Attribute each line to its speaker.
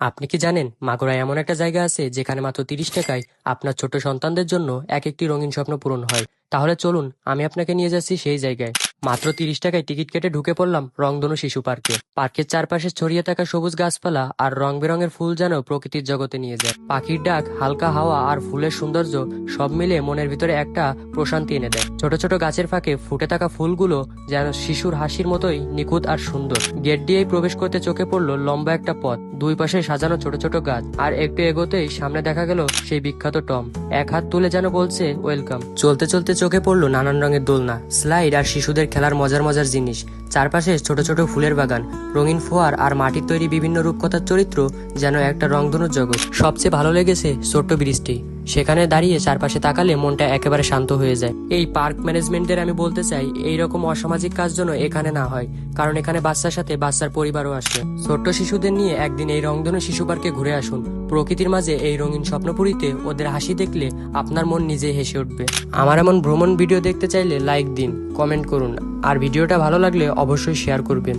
Speaker 1: আপনি কি জানেন, মাগুরায় এমন একটা জায়গা আছে যেখানে মাত্র তিরিশ টাকায় আপনার ছোট সন্তানদের জন্য এক একটি রঙিন স্বপ্ন পূরণ হয়? তাহলে চলুন, আমি আপনাকে নিয়ে যাচ্ছি সেই জায়গায়। মাত্র তিরিশ টাকায় টিকিট কেটে ঢুকে পড়লাম রংধনু শিশু পার্কে। পার্কের চারপাশে ছড়িয়ে থাকা সবুজ গাছপালা আর রং বেরঙের ফুল যেন প্রকৃতির জগতে নিয়ে যায়। পাখির ডাক, হালকা হাওয়া আর ফুলের সৌন্দর্য সব মিলে মনের ভিতরে একটা প্রশান্তি এনে দেয়। ছোট ছোট গাছের ফাঁকে ফুটে থাকা ফুলগুলো যেন শিশুর হাসির মতোই নিখুঁত আর সুন্দর। গেট দিয়েই প্রবেশ করতে চোখে পড়ল লম্বা একটা পথ, দুই পাশে সাজানো ছোট ছোট গাছ আর একটু এগোতেই সামনে দেখা গেল সেই বিখ্যাত টম। এক হাত তুলে যেন বলছে, ওয়েলকাম। চলতে চলতে চোখে পড়ল নানান রঙের দোলনা, স্লাইড আর শিশুদের খেলার মজার মজার জিনিস। চারপাশে ছোট ছোট ফুলের বাগান, রঙিন ফোয়ার আর মাটির তৈরি বিভিন্ন রূপকথার চরিত্র যেন একটা রংধনুর জগৎ। সবচেয়ে ভালো লেগেছে ছোট্ট ব্রিজটি সেখানে দাঁড়িয়ে চারপাশে তাকালে মনটা একেবারে শান্ত হয়ে যায়। এই পার্ক ম্যানেজমেন্টদের আমি বলতে চাই এই রকম অসামাজিক কাজ যেন এখানে না হয়, কারণ এখানে বাচ্চার সাথে বাচ্চার পরিবারও আসে ছোট্ট শিশুদের নিয়ে একদিন এই রংধনু শিশু পার্কে ঘুরে আসুন। প্রকৃতির মাঝে এই রঙিন স্বপ্নপুরীতে ওদের হাসি দেখলে আপনার মন নিজে হেসে উঠবে। আমার এমন ভ্রমণ ভিডিও দেখতে চাইলে লাইক দিন, কমেন্ট করুন। আর ভিডিওটা ভালো লাগলে অবশ্যই শেয়ার করবেন।